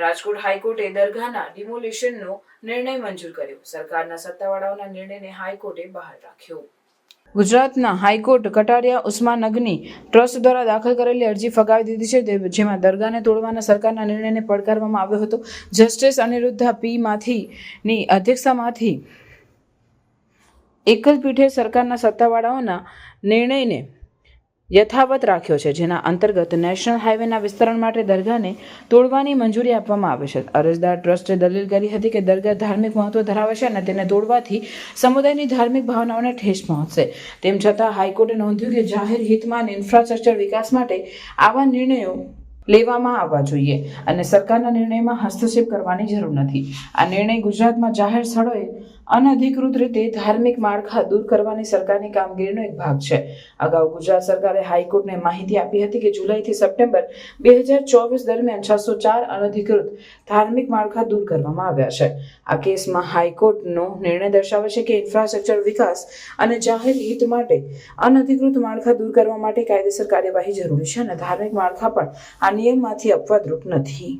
રાજકોટ હાઈકોર્ટે દરગાહના ડિમોલિશનનો નિર્ણય મંજૂર કર્યો. સરકારના સત્તાવાળાઓના નિર્ણયને હાઈકોર્ટે બહાર રાખ્યો. ગુજરાતના હાઈકોર્ટ કટારિયા ઉસ્માન અગ્નિ ટ્રસ્ટ દ્વારા દાખલ કરેલી અરજી ફગાવી દીધી છે. જેમાં દરગાહને તોડવાના સરકારના નિર્ણયને પડકારવામાં આવ્યો હતો. જસ્ટિસ અનિરુદ્ધા પી માંથી ની અધ્યક્ષતામાંથી એકલ પીઠે સરકારના સત્તાવાળાઓના નિર્ણયને યથાવત રાખ્યો છે, જેના અંતર્ગત નેશનલ હાઈવેના વિસ્તરણ માટે દરગાહને તોડવાની મંજૂરી આપવામાં આવે છે. અરજદાર ટ્રસ્ટે દલીલ કરી હતી કે દરગાહ ધાર્મિક મહત્વ ધરાવે છે અને તેને તોડવાથી સમુદાયની ધાર્મિક ભાવનાઓને ઠેસ પહોંચશે. તેમ છતાં હાઈકોર્ટે નોંધ્યું કે જાહેર હિતમાં અને ઇન્ફ્રાસ્ટ્રક્ચર વિકાસ માટે આવા નિર્ણયો લેવામાં આવવા જોઈએ અને સરકારના નિર્ણયમાં હસ્તક્ષેપ કરવાની જરૂર નથી. આ નિર્ણય ગુજરાતમાં જાહેર સ્થળોએ અનધિકૃત રીતે ધાર્મિક માળખા દૂર કરવાની સરકારની કામગીરીનો એક ભાગ છે. અગાઉ ગુજરાત સરકારે હાઈકોર્ટને માહિતી આપી હતી કે જુલાઈથી સપ્ટેમ્બર બે હજાર ચોવીસ દરમિયાન છસો ચાર અનધિકૃત ધાર્મિક માળખા દૂર કરવામાં આવ્યા છે. આ કેસમાં હાઈકોર્ટનો નિર્ણય દર્શાવે છે કે ઇન્ફ્રાસ્ટ્રક્ચર વિકાસ અને જાહેર હિત માટે અનધિકૃત માળખા દૂર કરવા માટે કાયદેસર કાર્યવાહી જરૂરી છે અને ધાર્મિક માળખા પણ આ નિયમમાંથી અપવાદરૂપ નથી.